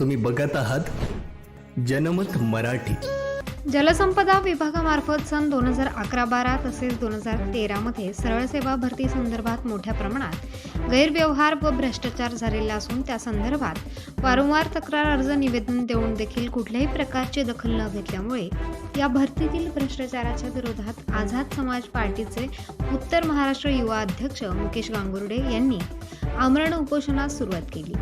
तुम्ही बघत आहात जनमत मराठी. जलसंपदा विभागामार्फत सन दोन हजार अकरा बारा तसेच दोन हजार तेरामध्ये सरळ सेवा भरती संदर्भात मोठ्या प्रमाणात गैरव्यवहार व भ्रष्टाचार झालेला असून त्या संदर्भात वारंवार तक्रार अर्ज निवेदन देऊन देखील कुठल्याही प्रकारची दखल न घेतल्यामुळे या भरतीतील भ्रष्टाचाराच्या विरोधात आझाद समाज पार्टीचे उत्तर महाराष्ट्र युवा अध्यक्ष मुकेश गांगुर्डे यांनी आमरण उपोषणास सुरुवात केली.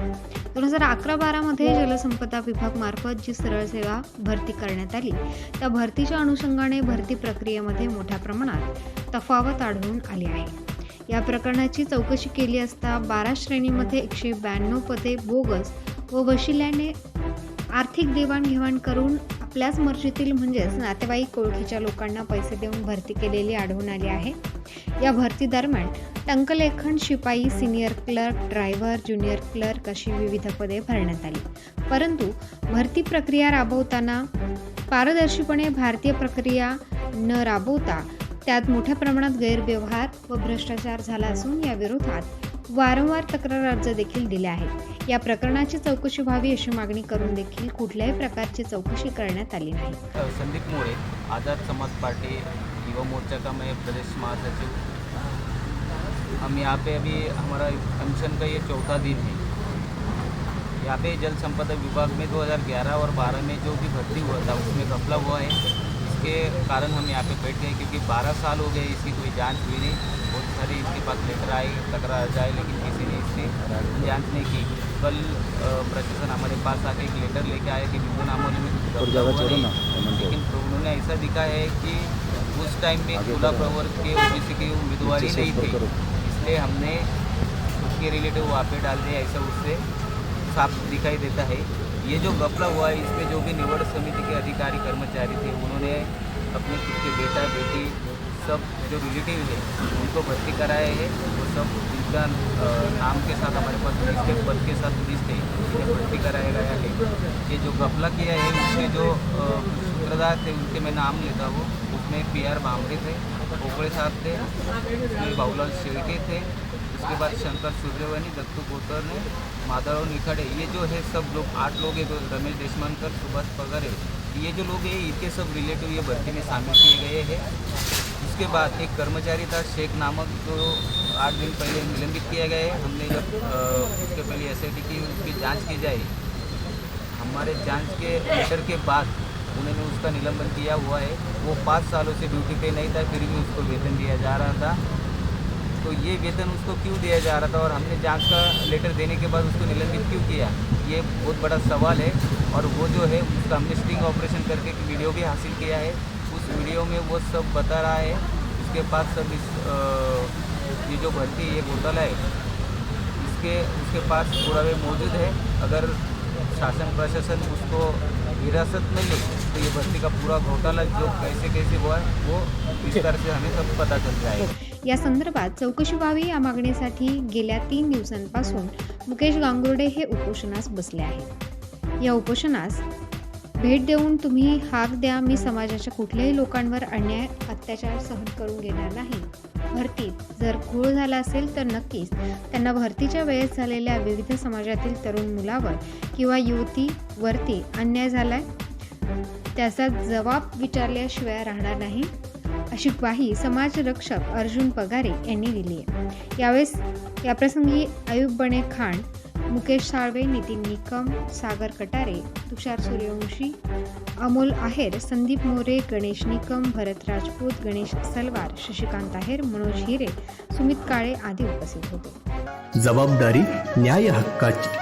दोन हजार अकरा बारामध्ये जलसंपदा विभाग मार्फत जी सरळ सेवा भरती करण्यात आली त्या भरतीच्या अनुषंगाने भरती प्रक्रियेमध्ये मोठ्या प्रमाणात तफावत आढळून आली आहे. या प्रकरणाची चौकशी केली असता बारा श्रेणीमध्ये एकशे ब्याण्णव पदे बोगस व वशिल्याने आर्थिक देवाणघेवाण करून आपल्याच मर्जीतील म्हणजेच नातेवाईक ओळखीच्या लोकांना पैसे देऊन भरती केलेली आढळून आली आहे. या भरती दरम्यान टंकलेखन शिपाई senior clerk driver junior clerk अशी विविध पदे भरण्यात आली. परंतु भरती प्रक्रिया राबवताना पारदर्शीपणे भारतीय प्रक्रिया न राबवता त्यात मोठ्या प्रमाणात गैरव्यवहार व भ्रष्टाचार झाला असून या विरोधात वारंवार तक्रार अर्ज देखील दिले आहेत. या प्रकरणाची चौकशी व्हावी अशी मागणी करून देखील कुठल्याही प्रकारची चौकशी करण्यात आली नाही. संदीप मोरे आझाद समाज पार्टी युवा मोर्चा का मैं प्रदेश महासचिव? हम यहाँ पे अभी हमारा फंक्शन का ये चौथा दिन है। यहाँ पे जल संपदा विभाग में 2011 और 12 में जो भी भर्ती हुआ था उसमें घपला हुआ है। इसके कारण हम यहाँ पे बैठ गए क्योंकि 12 साल हो गए इसकी कोई जाँच हुई नहीं। बहुत सारी इसके पास लेकर आए तकरार जाए लेकिन किसी ने इसकी जाँच नहीं की। कल प्रशासन हमारे पास आके एक लेटर लेके आया कि बिंदु नामोली में लेकिन उन्होंने ऐसा दिखा है कि उस टाइम में खुला प्रवर्ग के ओबीसी की उम्मीदवार नहीं थी। इसलिए हमने उसके रिलेटिव वहाँ पे डाल दिया ऐसा उससे साफ़ दिखाई देता है। ये जो घपला हुआ है, इसमें जो भी निवड़ समिति के अधिकारी, कर्मचारी थे, उन्होंने अपने खुद के बेटा, बेटी, सब जो रिलेटिव है, उनको भर्ती कराए हैं वो सब उनका नाम के साथ हमारे पास लिस्ट है, पद के साथ पुलिस थे इन्हें भर्ती कराया गया है। ये जो घपला किया है उसके जो सूत्रधार थे, उनके मैं नाम लेता हूँ, उसमें पी आर भामरे थे पोपड़े साहब थे उसमें बाबूलाल शेड़के थे उसके बाद शंकर सूर्यवनी दत्तू कोतरने माधव निखड़े ये जो है सब लोग, आठ लोग हैं तो रमेश देशमानकर, सुभाष पगरे, ये जो लोग हैं, इनके सब रिलेटिव ये भर्ती में शामिल किए गए हैं। उसके बाद एक कर्मचारी था, शेख नामक, जो आठ दिन पहले निलंबित किया गया है। हमने जब उसके पहले एस की, उसकी जाँच की जाए, हमारे जाँच के लेटर के बाद उन्होंने उसका निलंबन किया हुआ है। वो पाँच सालों से ड्यूटी पे नहीं था, फिर भी उसको वेतन दिया जा रहा था। तो ये वेतन उसको क्यों दिया जा रहा था और हमने जाँच का लेटर देने के बाद उसको निलंबित क्यों किया? ये बहुत बड़ा सवाल है और वो जो है, उसका हमने स्टिंग ऑपरेशन करके एक वीडियो भी हासिल किया है। उस वीडियो में वो सब बता रहा है। उसके पास सब इस ये जो भर्ती ये घोटाला है, इसके, उसके पास पूरा वे मौजूद है। अगर शासन प्रशासन उसको हिरासत में ले तो ये भर्ती का पूरा घोटाला जो कैसे कैसे हुआ है, वो विस्तार से हमें सब पता चल जाएगा। या संदर्भात चौकशी व्हावी या मागणीसाठी गेल्या तीन दिवसांपासून मुकेश गांगुर्डे हे उपोषणास बसले आहेत. या उपोषणास भेट देऊन तुम्ही हाक द्या मी समाजाच्या कुठल्याही लोकांवर अन्याय अत्याचार सहन करून घेणार नाही. भरतीत जर घोळ झाला असेल तर नक्कीच त्यांना भरतीच्या वेळेस झालेल्या विविध समाजातील तरुण मुलावर किंवा युवतीवरती अन्याय झालाय त्याचा जबाब विचारल्याशिवाय राहणार नाही. अशी ग्वाही समाजरक्षक अर्जुन पगारे यांनी दिली आहे. यावेळेस याप्रसंगी आयुब बणे खान मुकेश साळवे नितीन निकम सागर कटारे तुषार सूर्यवंशी अमोल आहेर संदीप मोरे गणेश निकम भरत राजपूत गणेश सलवार शशिकांत आहेर मनोज हिरे सुमित काळे आदी उपस्थित होते. जबाबदारी न्याय हक्काची.